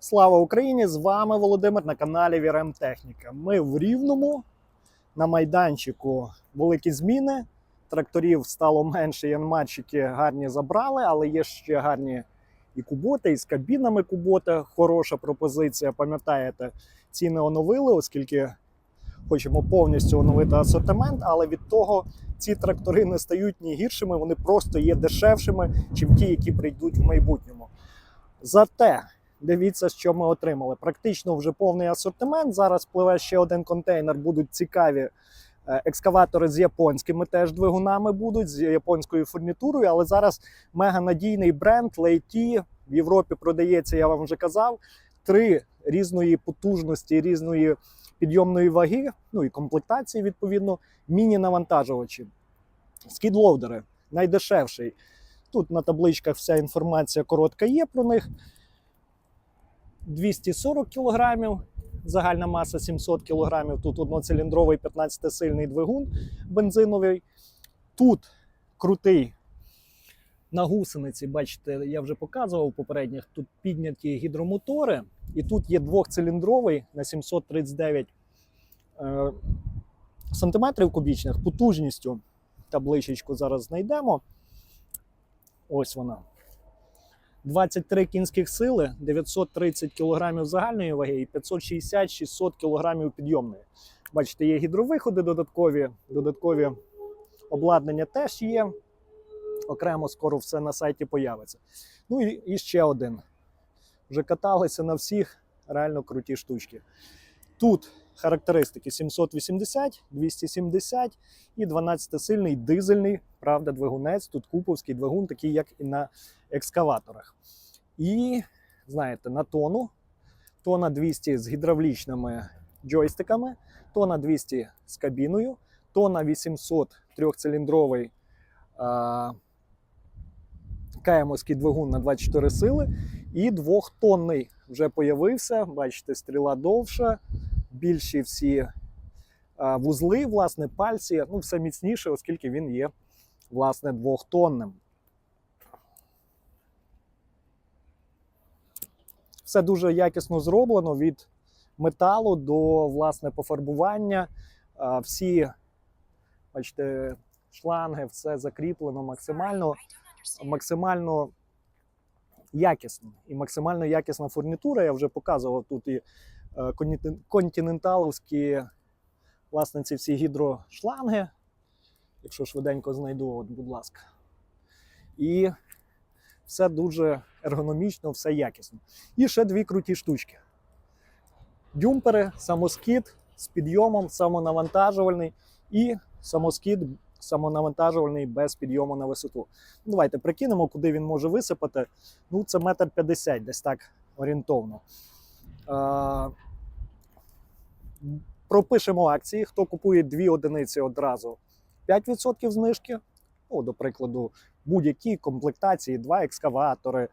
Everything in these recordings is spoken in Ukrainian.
Слава Україні! З вами Володимир на каналі Вірем Техніка. Ми в Рівному на майданчику великі зміни. Тракторів стало менше, янматчики гарні забрали, але є ще гарні і куботи, і з кабінами кубота. Хороша пропозиція. Пам'ятаєте, ціни оновили, оскільки хочемо повністю оновити асортимент, але від того ці трактори не стають ні гіршими, вони просто є дешевшими, чим ті, які прийдуть в майбутньому. Зате Дивіться, що ми отримали. Практично вже повний асортимент. Зараз пливе ще один контейнер. Будуть цікаві е, екскаватори з японськими теж двигунами будуть з японською фурнітурою. Але зараз мега надійний бренд Лейті в Європі продається. Я вам вже казав. Три різної потужності, різної підйомної ваги, ну і комплектації, відповідно, міні-навантажувачі. Скідлоудери найдешевший. Тут на табличках вся інформація коротка є про них. 240 кг, загальна маса 700 кг. Тут одноциліндровий 15-сильний двигун бензиновий. Тут крутий на гусениці, бачите, я вже показував попередніх. Тут підняті гідромотори, і тут є двохциліндровий на 739 е, сантиметрів кубічних потужністю. Табличечку зараз знайдемо. Ось вона. 23 кінських сили, 930 кг загальної ваги і 560-600 кг підйомної. Бачите, є гідровиходи додаткові, додаткові обладнання теж є. Окремо скоро все на сайті появиться. Ну і, і ще один. Вже каталися на всіх реально круті штучки. Тут характеристики 780, 270 і 12-сильний дизельний, правда, двигунець. Тут куповський двигун, такий, як і на екскаваторах. І, знаєте, на тону, тона 200 з гідравлічними джойстиками, тона 200 з кабіною, тона 800 трьохциліндровий а, КМовський двигун на 24 сили, і двохтонний вже появився. Бачите, стріла довша, більші всі вузли, власне, пальці, ну, все міцніше, оскільки він є власне двохтонним. Все дуже якісно зроблено від металу до власне пофарбування. Всі, бачите, шланги, все закріплено максимально, максимально якісно. І максимально якісна фурнітура. Я вже показував тут і е, континенталовські, власне, ці всі гідрошланги. Якщо швиденько знайду, от, будь ласка. І все дуже ергономічно, все якісно. І ще дві круті штучки. Дюмпери, самоскид з підйомом, самонавантажувальний і самоскид самонавантажувальний без підйому на висоту. Ну, Давайте прикинемо, куди він може висипати. Ну, це метр п'ятдесят, десь так орієнтовно. Пропишемо акції. Хто купує дві одиниці одразу, 5% знижки. Ну, до прикладу, будь-які комплектації, два екскаватори,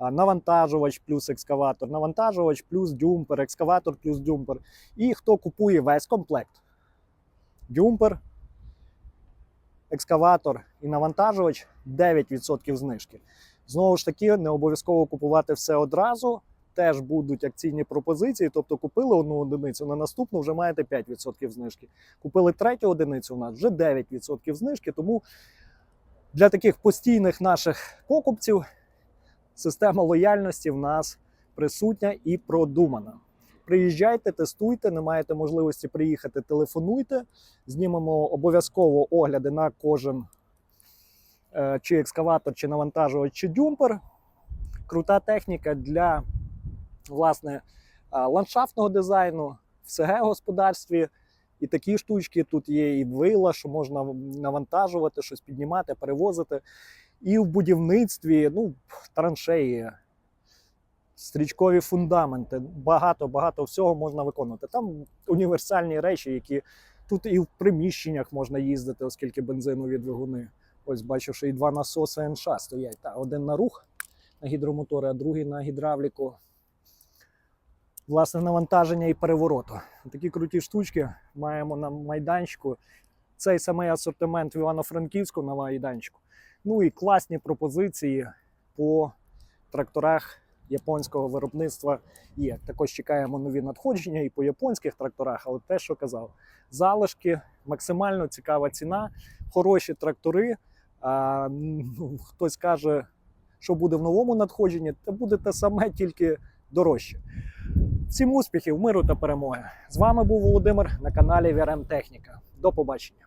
навантажувач плюс екскаватор, навантажувач плюс дюмпер, екскаватор плюс дюмпер. І хто купує весь комплект, дюмпер, екскаватор і навантажувач 9% знижки. Знову ж таки, не обов'язково купувати все одразу. Теж будуть акційні пропозиції. Тобто купили одну одиницю, на наступну вже маєте 5% знижки. Купили третю одиницю, у нас вже 9% знижки. Тому для таких постійних наших покупців система лояльності в нас присутня і продумана. Приїжджайте, тестуйте, не маєте можливості приїхати, телефонуйте. Знімемо обов'язково огляди на кожен е, чи екскаватор, чи навантажувач, чи дюмпер. Крута техніка для власне а, ландшафтного дизайну, в СГ господарстві. І такі штучки тут є, і вила, що можна навантажувати, щось піднімати, перевозити. І в будівництві, ну, траншеї, стрічкові фундаменти. Багато багато всього можна виконувати. Там універсальні речі, які тут і в приміщеннях можна їздити, оскільки бензинові двигуни. Ось бачу, що і два насоси НШ стоять. Та, один на рух на гідромотори, а другий на гідравліку. Власне, навантаження і перевороту. Такі круті штучки маємо на майданчику. Цей самий асортимент в Івано-Франківську на майданчику. Ну і класні пропозиції по тракторах японського виробництва є. Також чекаємо нові надходження і по японських тракторах, але те, що казав, залишки, максимально цікава ціна, хороші трактори. А, ну, хтось каже, що буде в новому надходженні, та буде те саме, тільки дорожче. Всім успіхів, миру та перемоги! З вами був Володимир на каналі VRM Техніка. До побачення.